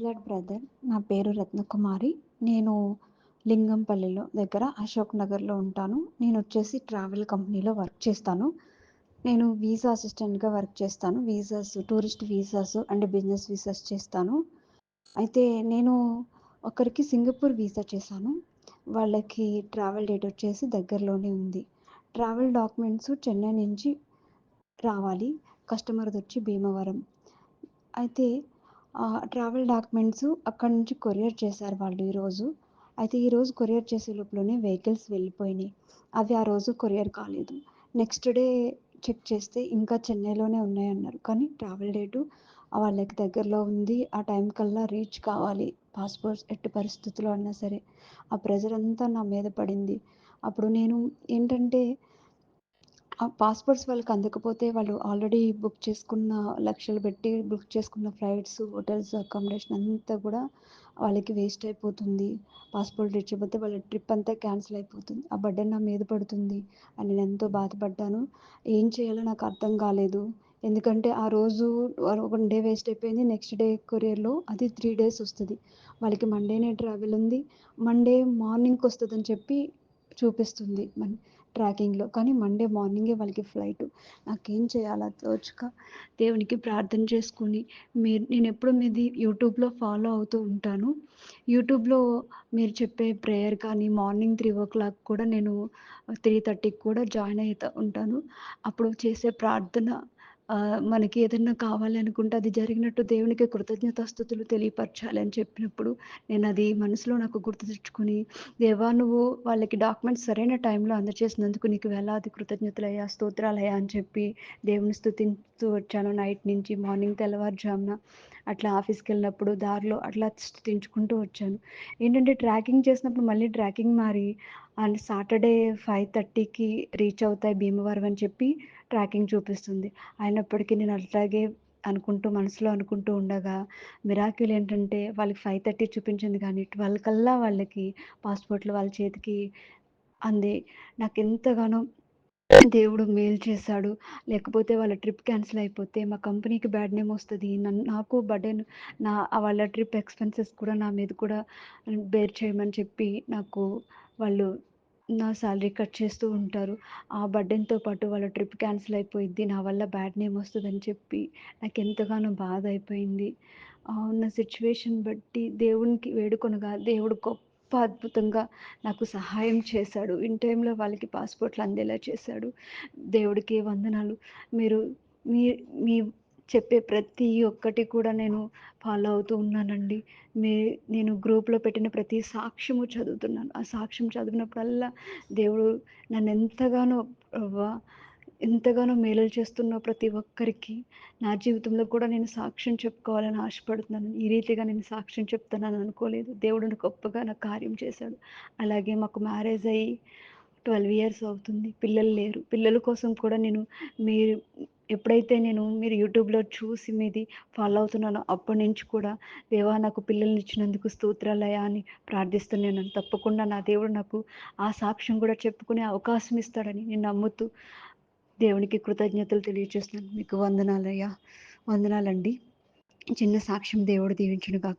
Blood brother నా పేరు రత్నకుమారి. నేను లింగంపల్లిలో దగ్గర అశోక్ నగర్లో ఉంటాను. నేను వచ్చేసి ట్రావెల్ కంపెనీలో వర్క్ చేస్తాను. నేను వీసా అసిస్టెంట్గా వర్క్ చేస్తాను. Visas tourist visas and business visas చేస్తాను. అయితే నేను ఒకరికి సింగపూర్ వీసా చేశాను. వాళ్ళకి ట్రావెల్ డేట్ వచ్చేసి దగ్గరలోనే ఉంది. ట్రావెల్ డాక్యుమెంట్స్ చెన్నై నుంచి రావాలి. కస్టమర్ది వచ్చి భీమవరం. అయితే ట్రావెల్ డాక్యుమెంట్స్ అక్కడి నుంచి కొరియర్ చేశారు వాళ్ళు ఈరోజు అయితే ఈరోజు కొరియర్ చేసే లోపలనే వెహికల్స్ వెళ్ళిపోయినాయి. అవి ఆ రోజు కొరియర్ కాలేదు. నెక్స్ట్ డే చెక్ చేస్తే ఇంకా చెన్నైలోనే ఉన్నాయన్నారు. కానీ ట్రావెల్ డేటు వాళ్ళకి దగ్గరలో ఉంది. ఆ టైం కల్లా రీచ్ కావాలి. పాస్పోర్ట్స్ ఎట్టి పరిస్థితుల్లో అయినా సరే. ఆ ప్రెజర్ అంతా నా మీద పడింది. అప్పుడు నేను ఏంటంటే ఆ పాస్పోర్ట్స్ వాళ్ళకి అందకపోతే వాళ్ళు ఆల్రెడీ బుక్ చేసుకున్న లక్షలు పెట్టి బుక్ చేసుకున్న ఫ్లైట్స్ హోటల్స్ అకామిడేషన్ అంతా కూడా వాళ్ళకి వేస్ట్ అయిపోతుంది. పాస్పోర్ట్ ఇచ్చకపోతే వాళ్ళ ట్రిప్ అంతా క్యాన్సిల్ అయిపోతుంది. ఆ బర్డెన్ నా మీద పడుతుంది అని నేను ఎంతో బాధపడ్డాను. ఏం చేయాలో నాకు అర్థం కాలేదు. ఎందుకంటే ఆ రోజు వన్ డే వేస్ట్ అయిపోయింది. నెక్స్ట్ డే కొరియర్లో అది త్రీ డేస్ వస్తుంది. వాళ్ళకి మండేనే ట్రావెల్ ఉంది. మండే మార్నింగ్కి వస్తుందని చెప్పి చూపిస్తుంది. మన్ ట్రాకింగ్లో. కానీ మండే మార్నింగే వాళ్ళకి ఫ్లైట్. నాకేం చేయాలో తోచక దేవునికి ప్రార్థన చేసుకుని మీరు నేను ఎప్పుడు మీది యూట్యూబ్లో ఫాలో అవుతూ ఉంటాను. యూట్యూబ్లో మీరు చెప్పే ప్రేయర్ కానీ మార్నింగ్ త్రీ ఓ క్లాక్ కూడా నేను త్రీ థర్టీకి కూడా జాయిన్ అవుతూ ఉంటాను. అప్పుడు చేసే ప్రార్థన మనకి ఏదైనా కావాలనుకుంటే అది జరిగినట్టు దేవునికి కృతజ్ఞతాస్థుతులు తెలియపరచాలి అని చెప్పినప్పుడు నేను అది మనసులో నాకు గుర్తు తెచ్చుకొని దేవా నువ్వు వాళ్ళకి డాక్యుమెంట్స్ సరైన టైంలో అందజేసినందుకు నీకు వేలాది కృతజ్ఞతలయ్యా స్తోత్రాలయ్యా అని చెప్పి దేవుని స్థుతి స్థుతిస్తూ వచ్చాను. నైట్ నుంచి మార్నింగ్ తెల్లవారుజామున అట్లా ఆఫీస్కి వెళ్ళినప్పుడు దారిలో అట్లా తెంచుకుంటూ వచ్చాను. ఏంటంటే ట్రాకింగ్ చేసినప్పుడు మళ్ళీ ట్రాకింగ్ మారి అండ్ సాటర్డే ఫైవ్ థర్టీకి రీచ్ అవుతాయి భీమవరం అని చెప్పి ట్రాకింగ్ చూపిస్తుంది. అయినప్పటికీ నేను అట్లాగే అనుకుంటూ మనసులో అనుకుంటూ ఉండగా మిరాకిల్ ఏంటంటే వాళ్ళకి ఫైవ్ థర్టీ చూపించింది కానీ ట్వెల్వ్ కల్లా వాళ్ళకి పాస్పోర్ట్లు వాళ్ళ చేతికి అంది. నాకు ఎంతగానో దేవుడు మేలు చేశాడు. లేకపోతే వాళ్ళ ట్రిప్ క్యాన్సిల్ అయిపోతే మా కంపెనీకి బ్యాడ్ నేమ్ వస్తుంది. నాకు బర్డెన్ నా వాళ్ళ ట్రిప్ ఎక్స్పెన్సెస్ కూడా నా మీద కూడా బేర్ చేయమని చెప్పి నాకు వాళ్ళు నా శాలరీ కట్ చేస్తూ ఉంటారు. ఆ బర్డెన్తో పాటు వాళ్ళ ట్రిప్ క్యాన్సిల్ అయిపోయింది నా వల్ల బ్యాడ్ నేమ్ వస్తుందని చెప్పి నాకు ఎంతగానో బాధ అయిపోయింది. ఉన్న సిచ్యువేషన్ బట్టి దేవునికి వేడుకొనగా దేవుడు గొప్ప అద్భుతంగా నాకు సహాయం చేశాడు. ఇన్ టైంలో వాళ్ళకి పాస్పోర్ట్లు అందేలా చేశాడు. దేవుడికి వందనాలు. మీరు మీ మీ చెప్పే ప్రతి ఒక్కటి కూడా నేను ఫాలో అవుతూ ఉన్నానండి. మీ నేను గ్రూప్లో పెట్టిన ప్రతి సాక్ష్యము చదువుతున్నాను. ఆ సాక్ష్యం చదివినప్పుడల్లా దేవుడు నన్ను ఎంతగానో ఎంతగానో మేలులు చేస్తున్న ప్రతి ఒక్కరికి నా జీవితంలో కూడా నేను సాక్ష్యం చెప్పుకోవాలని ఆశపడుతున్నాను. ఈ రీతిగా నేను సాక్ష్యం చెప్తానని అనుకోలేదు. దేవుడు గొప్పగా నా కార్యం చేశాడు. అలాగే మాకు మ్యారేజ్ అయ్యి ట్వెల్వ్ ఇయర్స్ అవుతుంది. పిల్లలు లేరు. పిల్లల కోసం కూడా నేను మీరు ఎప్పుడైతే నేను మీరు యూట్యూబ్లో చూసి మీది ఫాలో అవుతున్నానో అప్పటి నుంచి కూడా దేవా నాకు పిల్లల్ని ఇచ్చినందుకు స్తోత్రాలయా అని ప్రార్థిస్తున్నాను. తప్పకుండా నా దేవుడు నాకు ఆ సాక్ష్యం కూడా చెప్పుకునే అవకాశం ఇస్తాడని నేను నమ్ముతూ దేవునికి కృతజ్ఞతలు తెలియజేస్తున్నాను మీకు వందనాలయ్యా. వందనాలండి. చిన్న సాక్ష్యం దేవుడు దీవించును కాక